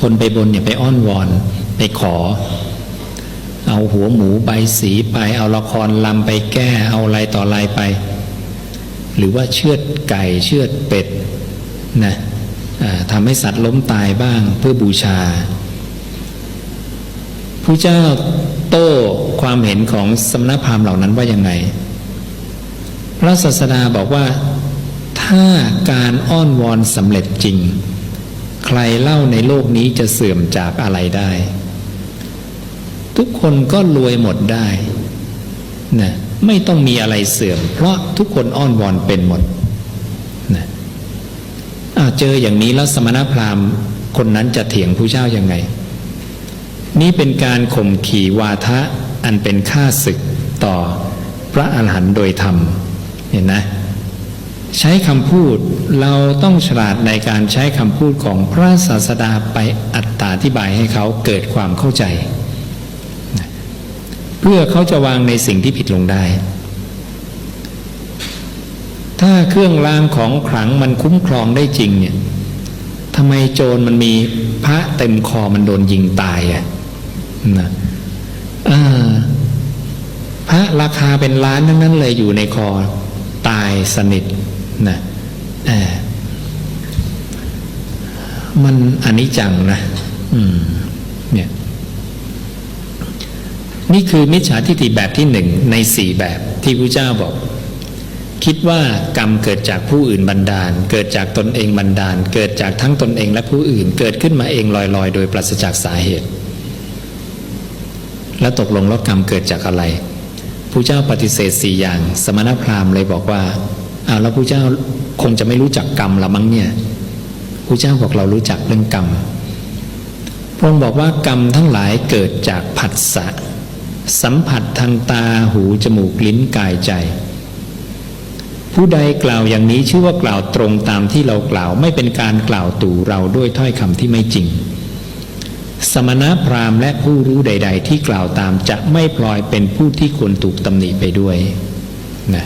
คนไปบนอย่าไปอ้อนวอน ไปขอ เอาหัวหมูใบสีไป เอาละครลำไปแก้เอาอะไรต่ออะไรไป หรือว่าเชือดไก่เชือดเป็ดนะทำให้สัตว์ล้มตายบ้างเพื่อบูชาพระเจ้าโต้ความเห็นของสมณพราหมณ์เหล่านั้นว่ายังไง พระศาสดาบอกว่าถ้าการอ้อนวอนสำเร็จจริง ใครเล่าในโลกนี้จะเสื่อมจากอะไรได้ ทุกคนก็รวยหมดได้นะไม่ต้องมีอะไรเสื่อม เพราะทุกคนอ้อนวอนเป็นหมดนะอาเจออย่างนี้แล้วสมณพราหมณ์คนนั้นจะเถียงผู้เจ้ายังไง นี่เป็นการข่มขี่วาทะอันเป็นค่าศึกต่อพระอรหันต์โดยธรรม เห็นนะ ใช้คำพูดเราต้องฉลาดในการใช้คำพูดของพระศาสดาไปอัตตาธิบายให้เขาเกิดความเข้าใจ เพื่อเขาจะวางในสิ่งที่ผิดลงได้ ถ้าเครื่องรางของขลังมันคุ้มครองได้จริงเนี่ยทำไมโจรมันมีพระเต็มคอมันโดนยิงตายอะนะพระราคาเป็นล้านทั้งนั้นเลยอยู่ในคอ สนิทนะมันอันิจจังนะเนี่ยนี่คือมิจฉาทิฏฐิแบบที่หนึ่งในสี่แบบที่พระเจ้าบอก คิดว่ากรรมเกิดจากผู้อื่นบันดาล เกิดจากตนเองบันดาล เกิดจากทั้งตนเองและผู้อื่น เกิดขึ้นมาเองลอยๆ โดยปราศจากสาเหตุ แล้วตกลงแล้วกรรมเกิดจากอะไร ผู้เจ้าปฏิเสธสี่อย่าง สมณพราหมณ์เลยบอกว่าอ้าวแล้วผู้เจ้าคงจะไม่รู้จักกรรมละมั้งเนี่ยผู้เจ้าบอกเรารู้จักเรื่องกรรมพระองค์บอกว่ากรรมทั้งหลายเกิดจากผัสสะสัมผัสทางตาหูจมูกลิ้นกายใจ ผู้ใดกล่าวอย่างนี้ชื่อว่ากล่าวตรงตามที่เรากล่าวไม่เป็นการกล่าวตู่เราด้วยถ้อยคำที่ไม่จริง สมณพราหมณ์และผู้รู้ใด ๆ ที่กล่าวตามจะไม่พลอยเป็นผู้ที่ควรถูกตำหนิไปด้วยนะ